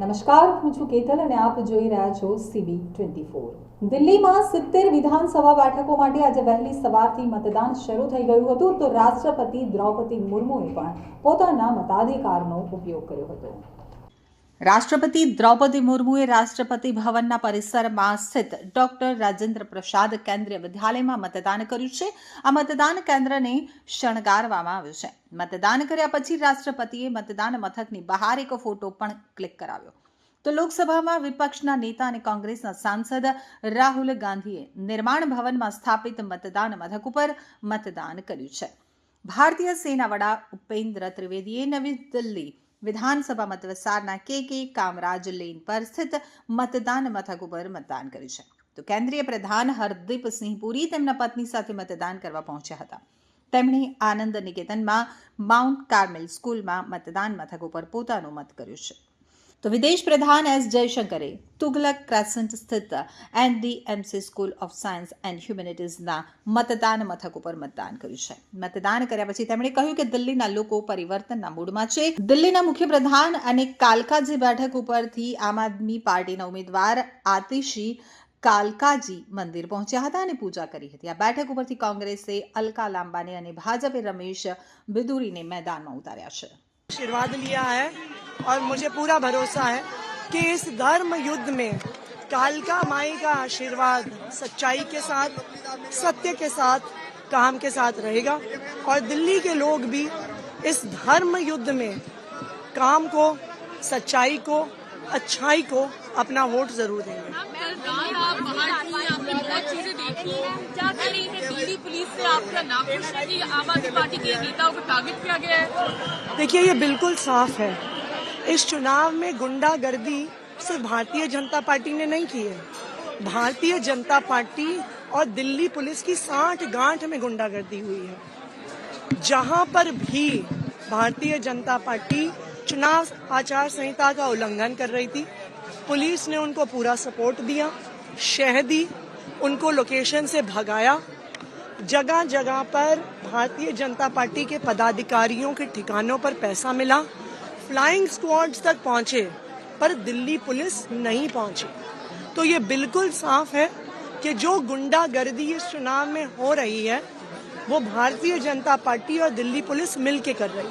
નમસ્કાર, હું છું કેતલ અને આપ જોઈ રહ્યા છો સીબી ટ્વેન્ટી ફોર દિલ્હીમાં સિત્તેર વિધાનસભા બેઠકો માટે આજે વહેલી સવારથી મતદાન શરૂ થઈ ગયું હતું, તો રાષ્ટ્રપતિ દ્રૌપદી મુર્મુએ પણ પોતાના મતાધિકારનો ઉપયોગ કર્યો હતો. રાષ્ટ્રપતિ દ્રૌપદી મુર્મુએ રાષ્ટ્રપતિ ભવનના પરિસરમાં સ્થિત ડોક્ટર રાજેન્દ્ર પ્રસાદ કેન્દ્રીય વિદ્યાલયમાં મતદાન કર્યું છે. આ મતદાન કેન્દ્રને શણગારવામાં આવ્યું છે. મતદાન કર્યા પછી રાષ્ટ્રપતિએ મતદાન મથકની બહાર એક ફોટો પણ ક્લિક કરાવ્યો. તો લોકસભામાં વિપક્ષના નેતા અને કોંગ્રેસના સાંસદ રાહુલ ગાંધીએ નિર્માણ ભવનમાં સ્થાપિત મતદાન મથક ઉપર મતદાન કર્યું છે. ભારતીય સેના વડા ઉપેન્દ્ર ત્રિવેદીએ નવી દિલ્હી વિધાનસભા મત વિસ્તારના કે કે કામરાજ લેન પર સ્થિત મતદાન મથક ઉપર મતદાન કર્યું છે. તો કેન્દ્રીય પ્રધાન હરદીપ સિંહ પુરી તેમના પત્ની સાથે મતદાન કરવા પહોંચ્યા હતા. તેમણે આનંદ નિકેતનમાં માઉન્ટ કાર્મેલ સ્કૂલમાં મતદાન મથક ઉપર પોતાનું મત કર્યું છે. તો વિદેશ પ્રધાન એસ જયશંકરે તુગલક ક્રેસન્ટ સ્થિત NDMC school of science and હ્યુમેનિટીઝના મતદાન મથક ઉપર મતદાન કર્યું છે. મતદાન કર્યા પછી તેમણે કહ્યું કે દિલ્હીના લોકો પરિવર્તનના મૂડમાં છે. દિલ્હીના મુખ્યપ્રધાન અને કાલકાજી બેઠક ઉપરથી આમ આદમી પાર્ટીના ઉમેદવાર આતિશી કાલકાજી મંદિર પહોંચ્યા હતા અને પૂજા કરી હતી. આ બેઠક ઉપરથી કોંગ્રેસે અલકા લાંબાને અને ભાજપે રમેશ બિદુરીને મેદાનમાં ઉતાર્યા છે. आशीर्वाद लिया है और मुझे पूरा भरोसा है कि इस धर्म युद्ध में कालका माई का आशीर्वाद सच्चाई के साथ, सत्य के साथ, काम के साथ रहेगा। और दिल्ली के लोग भी इस धर्म युद्ध में काम को, सच्चाई को अच्छाई को अपना वोट ज़रूर देंगे। देखिए ये बिल्कुल साफ़ है। इस चुनाव में गुंडागर्दी सिर्फ़ भारतीय जनता पार्टी ने नहीं की है। भारतीय जनता पार्टी और दिल्ली पुलिस की साठ गांठ में गुंडागर्दी हुई है। जहाँ पर भी भारतीय जनता पार्टी चुनाव आचार संहिता का उल्लंघन कर रही थी। पुलिस ने उनको पूरा सपोर्ट दिया, शह दी, उनको लोकेशन से भगाया। जगह जगह पर भारतीय जनता पार्टी के पदाधिकारियों के ठिकानों पर पैसा मिला। फ्लाइंग स्क्वाड्स तक पहुँचे, पर दिल्ली पुलिस नहीं पहुँची। तो ये बिल्कुल साफ़ है कि जो गुंडागर्दी इस चुनाव में हो रही है, वो भारतीय जनता पार्टी और दिल्ली पुलिस मिल के कर रही है।